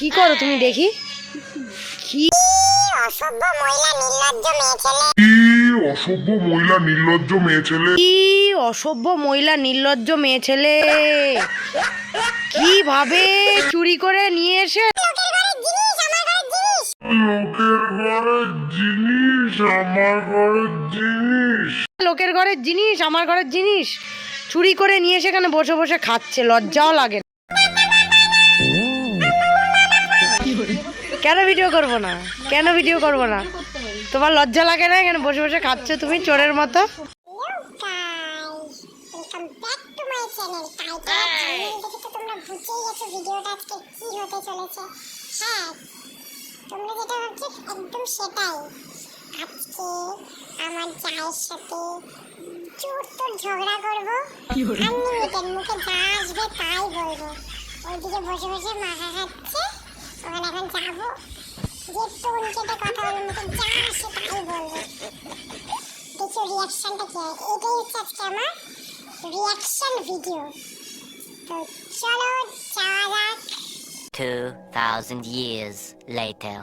কি করো তুমি দেখি? কি? অসভ্য মহিলা নির্লজ্জ মেয়ে ছেলে। কি অসভ্য মহিলা নির্লজ্জ মেয়ে ছেলে? কি অসভ্য মহিলা নির্লজ্জ মেয়ে ছেলে? কীভাবে চুরি করে নিয়ে এসে লোকের ঘরের জিনিস আমার ঘরের জিনিস। লোকের ঘরের জিনিস আমার ঘরের জিনিস। চুরি করে নিয়ে এসে এখানে বসে বসে খাচ্ছে লজ্জাও লাগে কেন ভিডিও করব না? কেন ভিডিও করব না? তোমার লজ্জা লাগে না? এখানে বসে বসে খাচ্ছে তুমি চোরের মতো? আমার চায়ের সাথে চোর তোর ঝগড়া করব আনলিমিটেড মুখে যা আসবে তাই বলব। ওইদিকে বসে বসে মাখা খাচ্ছে। ওখানে এখন যাব। যে টোন কেটে কথা বলব মুখে যা আসে তাই বলব। দেখো রিয়াকশনটা কি হয়। এটাই হচ্ছে আজকে আমার রিয়াকশন ভিডিও তো চলো যাওয়া যাক। 2,000 years later.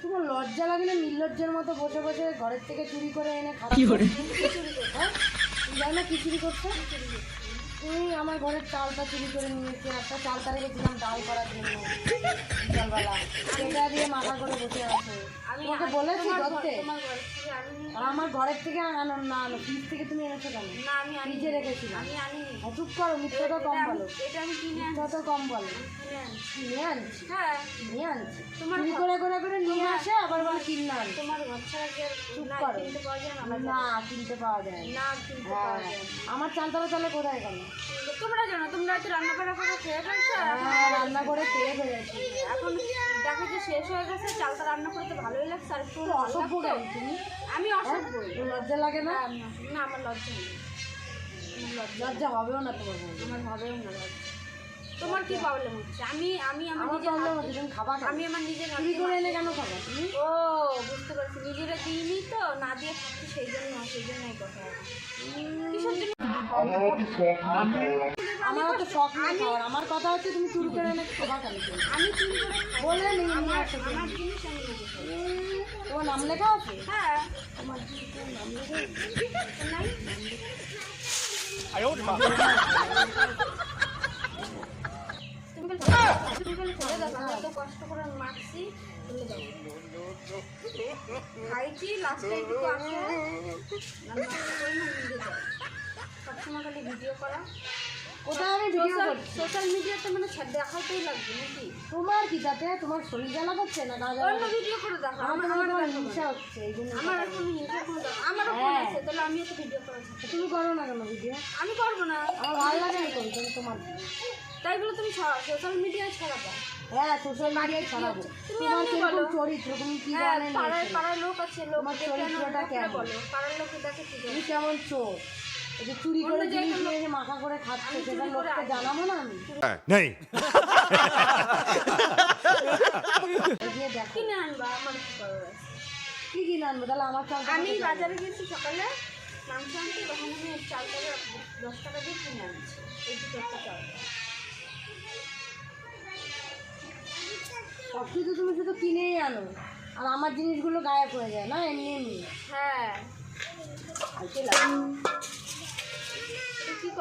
তোমার লজ্জা লাগে না নির্লজ্জের মতো বসে বসে ঘরের থেকে চুরি করে এনে খাচ্ছ। কি করে জানো না কি চুরি করছ? আমার ঘরের চালটা চুরি করে নিয়েছি একটা চালটা রেখেছিলাম ডাল করার জন্য বিকালবেলা। সেটা দিয়ে মাথা করে বসে আছে। তোমাকে বলেছি ধরতে। আমার ঘরের থেকে আনো না আনো। ফ্রিজ থেকে তুমি এনেছো কেন? ফ্রিজে রেখেছিলাম। আমি চুপ করো মিথ্যা কম বলো। এটা মিথ্যা তো কম বলো। আনছি। আনছি? হ্যাঁ। চুরি করে করে করে নিয়ে আসে আবার বলে কিনে আনছি চুপ করো। না আমার কিনতে পাওয়া যায় না। কিনতে হ্যাঁ। পাওয়া যায় না। আমার চালতালা তাহলে কোথায় গেল? তোমরা জানো তোমরা হয়তো রান্না করা করে খেয়ে ফেলছো হ্যাঁ রান্না করে খেয়ে ফেলেছি। এখন দেখো যে শেষ হয়ে গেছে চালটা রান্না করতে ভালোই লাগছে আর একটু অসভ্য তুমি আমি অসভ্য। লজ্জা লাগে না? না আমার লজ্জা নেই। লজ্জা হবেও না তোমার। আমার হবেও না লজ্জা। তোমার কি প্রবলেম হচ্ছে? আমি আমি আমার আমার নিজের প্রবলেম হচ্ছে তুমি খাবা কেন? আমি আমার নিজের চুরি করে এনে কেন খাবা। তুমি? ও বুঝতে পারছি। নিজেরা দিইনি তো না দিয়ে খাচ্ছি সেই জন্য সেই জন্য এই কথা কিসের জন্য? আমার তো শখ নেই খাওয়ার। আমার আমার কথা হচ্ছে তুমি চুরি করে এনে খাবা কেন আমি চুরি করে। বলে আসো তুমি। আমার জিনিস আমি। তোমার নাম লেখা আছে। হ্যাঁ নাই। তুমি এত কষ্ট করে মাখছি, ফেলে দাও। খাইছি। সবসময় খালি ভিডিও করা কোথায় আমি ভিডিও সোশ্যাল সোশ্যাল মিডিয়াতে মানে দেখাতেই লাগবে নাকি? তোমার কি তাতে? তোমার শরীর জ্বালা করছে না গা অন্য ভিডিও করে দেখো আমার আমার আমার আমার হিংসা হচ্ছে এই জন্য আমার এখন হিংসা কোনো দরকার- আমারও ফোন হ্যাঁ। আছে তাহলে আমিও তো ভিডিও করা তুমি করো না কেন ভিডিও আমি করব না। আমার ভালো লাগে না করি তোমার তাই বলে তুমি সোশ্যাল মিডিয়ায় ছড়াবা। হ্যাঁ সোশ্যাল মিডিয়ায় ছড়াবো। তুমি তোমার কীরকম বলো। চরিত্র? তুমি কি হ্যাঁ জানেন পাড়ায় পাড়ায় লোক আছে লোক তোমার চরিত্রটা কেমন? পাড়ার লোকে দেখে কি তুমি কেমন চোর? চুরি করে অন্য জিনিস জায়গায় নিয়ে মাখা করে খাচ্ছে সেটা লোককে জানাব না আমি? কিনে আনবা? আমার কি কি কিনে আনব? তাহলে আমার চাল আমি বাজারে গেছি সকালে মাংস আনতে তখন আমি চাল দশ টাকা দিয়ে কিনে আনছি এই দুটো একটা চাল। সব কিছু তুমি শুধু কিনেই আনো আর আমার জিনিসগুলো গায়েব হয়ে যায় না এমনি এমনি? হ্যাঁ।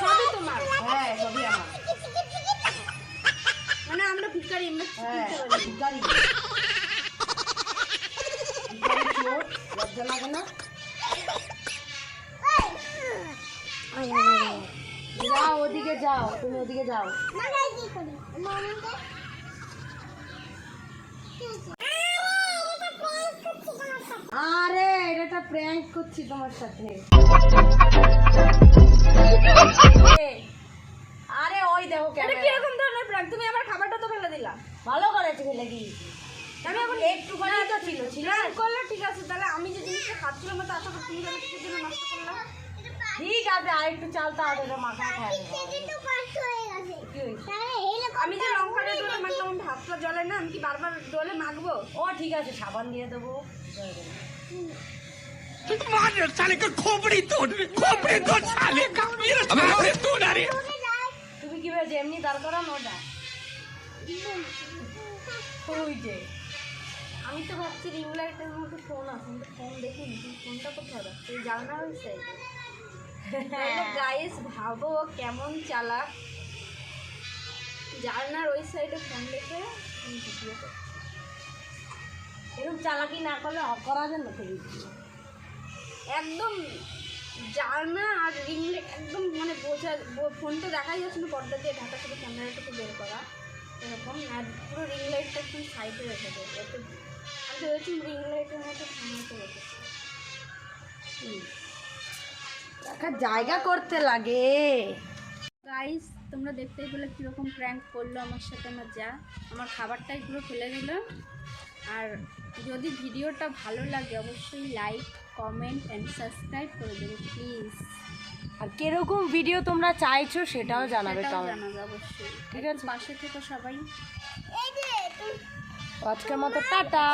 সবই তোমার। হ্যাঁ সবই আমার। মানে আমরা ভিকারি আমরা হ্যাঁ কিনতে পারি ভিখারি। ভিখারি চোর, লজ্জা লাগে না? যাও ওদিকে যাও তুমি ওদিকে যাও। আরে এটা প্র্যাঙ্ক করছি তোমার সাথে। আরে ওই দেখো ধরনের প্রাণ তুমি আমার ভালো করেছে ফেলে দিয়েছি আমি এখন একটুখানি তো ছিল ছিল। করলে ঠিক আছে তাহলে আমি যে জিনিসটা খাচ্ছিলাম না তার সাথে তুমি তাহলে কিসের নষ্ট করলাম। ঠিক আছে আর একটু চাল তাড়াতাড়ি মাখা খাই তো আমি যে লঙ্কাটা ডোলে মাখলাম আমার ভাতটা জলে না আমি কি বারবার ডোলে মাখবো? ও ঠিক আছে সাবান দিয়ে দেবো। হয়ে গেল। তুমি কি ভেবেছো এমনি দাঁড় করানো ওটা ওই যে। আমি তো ভাবছি রিং লাইটের মধ্যে ফোন আছে ফোন কিন্তু ফোনটা কোথায় রাখছি ওই সাইডে গাইস ভাবো কেমন চালাক। জানলার ওই সাইডে ফোন ভিডিও এরকম চালাকি না করলে অ- করা যায় না তুমি একদম জানলা আর রিং একদম মানে বোঝা ফোনটা দেখাই যাচ্ছে না, পর্দা দিয়ে ঢাকা শুধু ক্যামেরাটাকে বের করা। এরকম, আর পুরো রিং লাইটটা একদম সাইডে রেখে দেবো। এতে আমি ভেবেছি রিং লাইটের মধ্যে ফোন হতে রেখেছি একটা জায়গা করতে লাগে। গাইস তোমরা দেখতেই পেলে কীরকম প্র্যাঙ্ক করল আমার সাথে আমার যা। আমার খাবারটাই পুরো ফেলে দিল। আর যদি ভিডিওটা ভালো লাগে, অবশ্যই লাইক কমেন্ট অ্যান্ড সাবস্ক্রাইব করে দেবে প্লিজ আর কীরকম ভিডিও তোমরা চাইছো সেটাও জানাবে সেটাও কমেন্ট জানাবে অবশ্যই। ঠিক আছে? পাশে থেকো সবাই। এই যে আজকের মতো টাটা।